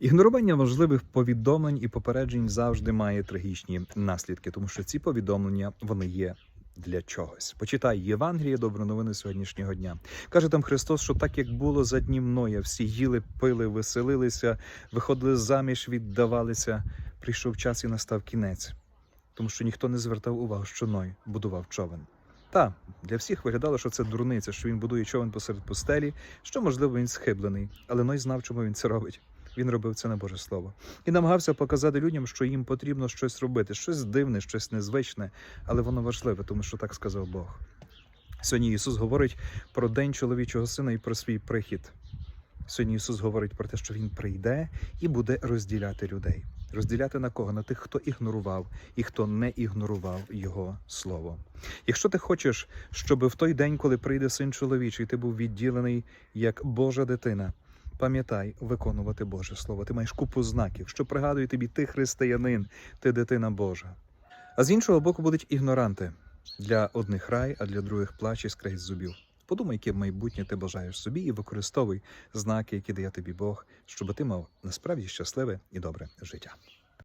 Ігнорування важливих повідомлень і попереджень завжди має трагічні наслідки, тому що ці повідомлення вони є для чогось. Почитай Євангеліє, добру новини сьогоднішнього дня. Каже там Христос, що так як було за дні Ноя, всі їли, пили, веселилися, виходили заміж, віддавалися. Прийшов час і настав кінець, тому що ніхто не звертав увагу, що Ной будував човен. Та для всіх виглядало, що це дурниця, що він будує човен посеред пустелі, що можливо він схиблений, але Ной знав, чому він це робить. Він робив це на Боже Слово і намагався показати людям, що їм потрібно щось робити, щось дивне, щось незвичне, але воно важливе, тому що так сказав Бог. Сьогодні Ісус говорить про день чоловічого сина і про свій прихід. Сьогодні Ісус говорить про те, що Він прийде і буде розділяти людей. Розділяти на кого? На тих, хто ігнорував і хто не ігнорував Його слово. Якщо ти хочеш, щоб в той день, коли прийде син чоловічий, ти був відділений як Божа дитина. Пам'ятай виконувати Боже Слово. Ти маєш купу знаків, що пригадує тобі ти християнин, ти дитина Божа. А з іншого боку будуть ігноранти. Для одних рай, а для других плач і скрізь зубів. Подумай, яке майбутнє ти бажаєш собі, і використовуй знаки, які дає тобі Бог, щоб ти мав насправді щасливе і добре життя.